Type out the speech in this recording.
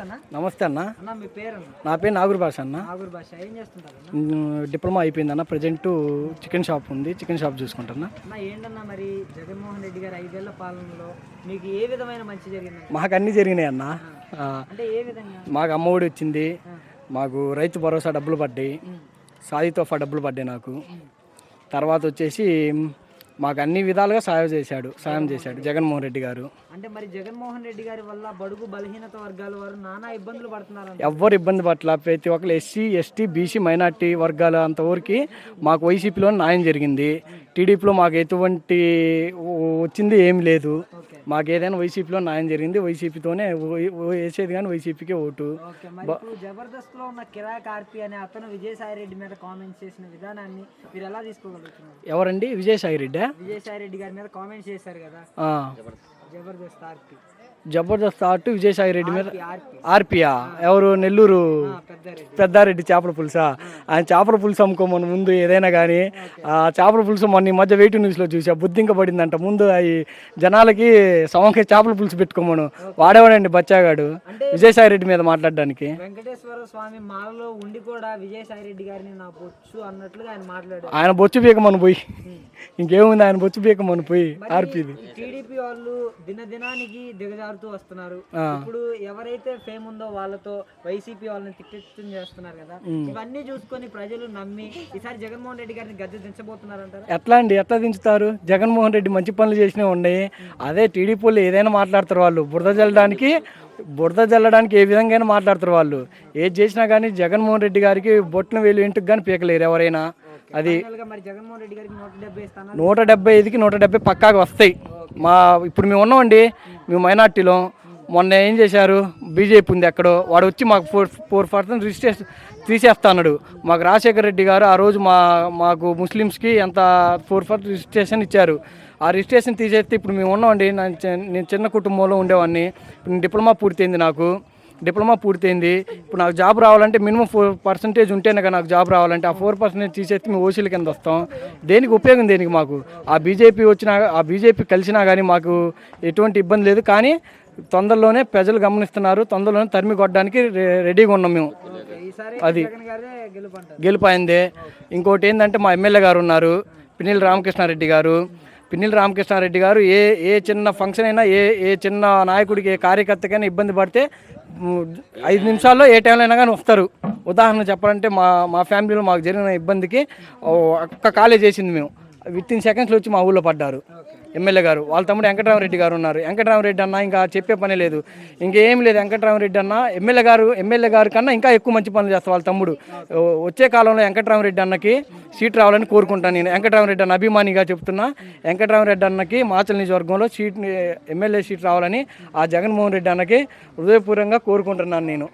అన్న? నమస్తే అన్న. నా పేరు నాగూర్ భాష అన్న. డిప్లొమా అయిపోయింది అన్న. ప్రజెంట్ చికెన్ షాప్ ఉంది. చికెన్ షాప్ చూసుకుంటున్నా అన్న. ఏంటన్నా మరి జగన్మోహన్ రెడ్డి గారి ఐదేళ్ళ పాలనలో మీకు ఏ విధమైన మంచి జరిగింది మాకు అన్నీ జరిగినాయి అన్న. ఆ, అంటే ఏ విధంగా? మాకు అమ్మఒడి వచ్చింది. మాకు రైతు భరోసా డబ్బులు పడ్డాయి. సాయి తోఫా డబ్బులు పడ్డాయి నాకు. తర్వాత వచ్చేసి మాకు అన్ని విధాలుగా సాయం చేశాడు సాయం చేశాడు జగన్మోహన్ రెడ్డి గారు. అంటే మరి జగన్మోహన్ రెడ్డి గారి వల్ల బడుగు బలహీనత వర్గాల వారు నానా ఇబ్బందులు పడుతున్నారు ఎవ్వరు ఇబ్బంది పట్ల ప్రతి ఒక్కరు ఎస్సీ ఎస్టీ బీసీ మైనార్టీ వర్గాల అంతవరకు మాకు వైసీపీలో న్యాయం జరిగింది. టీడీపీలో మాకు ఎటువంటి వచ్చింది ఏమి లేదు. మాకు ఏదైనా వైసీపీలో న్యాయం జరిగింది వైసీపీతోనే వేసేది కానీ వైసీపీకే ఓటు. ఓకే మరి ఇప్పుడు జబర్దస్త్లో ఉన్న కిరాక్ కార్పి అనే అతను విజయసాయి రెడ్డి మీద కామెంట్స్ చేసిన విధానాన్ని మీరు ఎలా తీసుకోగలుగుతున్నారు? ఎవరండి? విజయసాయి రెడ్డి విజయసాయి రెడ్డి గారి మీద కామెంట్స్ చేశారు కదా. జబర్దస్త్ ఆర్పి. జబర్దస్త్ ఆర్ట్ విజయసాయి రెడ్డి మీద ఆర్పి ఆర్పియా? ఎవరు? నెల్లూరు? పెద్దారెడ్డి. చేపల పులుసా? ఆయన చేపల పులుసు అమ్ముకోమని ముందు ఏదైనా కానీ ఆ చేపల పులుసు మొన్న ఈ మధ్య వెయిట్ న్యూస్లో చూసా బుద్ధింక పడిందంట ముందు అవి జనాలకి సమంకి చేపల పులుసు పెట్టుకోమను. వాడేవాడండి బచ్చాగాడు విజయసాయి రెడ్డి మీద మాట్లాడడానికి. వెంకటేశ్వర స్వామి మాలలో ఉండి కూడా విజయసాయి రెడ్డి గారిని నా బొచ్చు అన్నట్లుగా ఆయన మాట్లాడారు. ఆయన బొచ్చు పీకమని పోయి. ఇంకేముంది ఆయన బొచ్చు పీకమని పోయి ఆర్పిది. టీడీపీ వాళ్ళు దినదినానికి దిగజారుతూ వస్తున్నారు. ఇప్పుడు ఎవరైతే ఫేమ్ ఉందో వాళ్ళతో వైసీపీ వాళ్ళని తిట్టం చేస్తున్నారు కదా ఇవన్నీ చూసుకొని ప్రజలు నమ్మి ఈసారి జగన్మోహన్ రెడ్డి గారిని గద్దె దించబోతున్నారంటారా? ఎట్లా అండి? ఎట్లా దించుతారు? జగన్మోహన్ రెడ్డి మంచి పనులు చేసినవి ఉన్నాయి. అదే టీడీపీ వాళ్ళు ఏదైనా మాట్లాడతారు వాళ్ళు. బురద జల్లడానికి బురద జల్లడానికి ఏ విధంగా మాట్లాడతారు వాళ్ళు. ఏది చేసినా కానీ జగన్మోహన్ రెడ్డి గారికి బొట్టిన వేలు ఇంటికి కానీ పీకలేరు ఎవరైనా. అది నూట డెబ్బై ఐదుకి నూట డెబ్బై పక్కాగా వస్తాయి. మా ఇప్పుడు మేము ఉన్నామండి మేము మైనార్టీలో. మొన్న ఏం చేశారు? బీజేపీ ఉంది ఎక్కడో. వాడు వచ్చి మాకు ఫోర్ ఫోర్ పర్సెంట్ రిజిస్ట్రేషన్ తీసేస్తా అన్నాడు. మాకు రాజశేఖర రెడ్డి గారు ఆ రోజు మా మాకు ముస్లిమ్స్కి ఎంత ఫోర్ పర్సెంట్ రిజిస్ట్రేషన్ ఇచ్చారు. ఆ రిజిస్ట్రేషన్ తీసేస్తే ఇప్పుడు మేము ఉన్నామండి. నేను చిన్న కుటుంబంలో ఉండేవాడిని. ఇప్పుడు డిప్లొమా పూర్తయింది నాకు. డిప్లొమా పూర్తయింది. ఇప్పుడు నాకు జాబ్ రావాలంటే మినిమం ఫోర్ పర్సెంటేజ్ ఉంటేనే కదా నాకు జాబ్ రావాలంటే ఆ ఫోర్ పర్సెంటేజ్ తీసేస్తే మేము ఓసీల కింద వస్తాం. దేనికి ఉపయోగం దేనికి మాకు? ఆ బీజేపీ వచ్చినా ఆ బీజేపీ కలిసినా కానీ మాకు ఎటువంటి ఇబ్బంది లేదు. కానీ తొందరలోనే ప్రజలు గమనిస్తున్నారు. తొందరలోనే తరిమి కొట్టడానికి రె- రెడీగా ఉన్నాం మేము. అది. గెలిపోయిందే ఇంకోటి ఏంటంటే మా ఎమ్మెల్యే గారు ఉన్నారు పిన్నెల రామకృష్ణారెడ్డి గారు. పిన్నెల రామకృష్ణారెడ్డి గారు ఏ ఏ చిన్న ఫంక్షన్ అయినా ఏ ఏ చిన్న నాయకుడికి ఏ కార్యకర్తకైనా ఇబ్బంది పడితే ఐదు నిమిషాల్లో ఏ టైంలో అయినా కానీ వస్తారు. ఉదాహరణ చెప్పాలంటే మా మా ఫ్యామిలీలో మాకు జరిగిన ఇబ్బందికి ఒక్క కాలేజ్ చేసింది మేము. విత్ ఇన్ సెకండ్స్లో వచ్చి మా ఊళ్ళో పడ్డారు. ఎమ్మెల్యే గారు వాళ్ళ తమ్ముడు వెంకటరామరెడ్డి గారు ఉన్నారు. వెంకటరామరెడ్డి అన్న ఇంకా చెప్పే పని లేదు. ఇంకేం లేదు వెంకటరామరెడ్డి అన్న ఎమ్మెల్యే గారు ఎమ్మెల్యే గారి కన్నా ఇంకా ఎక్కువ మంచి పనులు చేస్తారు వాళ్ళ తమ్ముడు. వచ్చే కాలంలో వెంకటరామరెడ్డి అన్నకి సీట్ రావాలని కోరుకుంటాను నేను. వెంకటరామరెడ్డి అన్న అభిమానిగా చెప్తున్నా. వెంకటరామరెడ్డి అన్నకి మాచల్ నియోజకవర్గంలో సీట్ ఎమ్మెల్యే సీట్ రావాలని ఆ జగన్మోహన్ రెడ్డి అన్నకి హృదయపూర్వకంగా కోరుకుంటున్నాను నేను.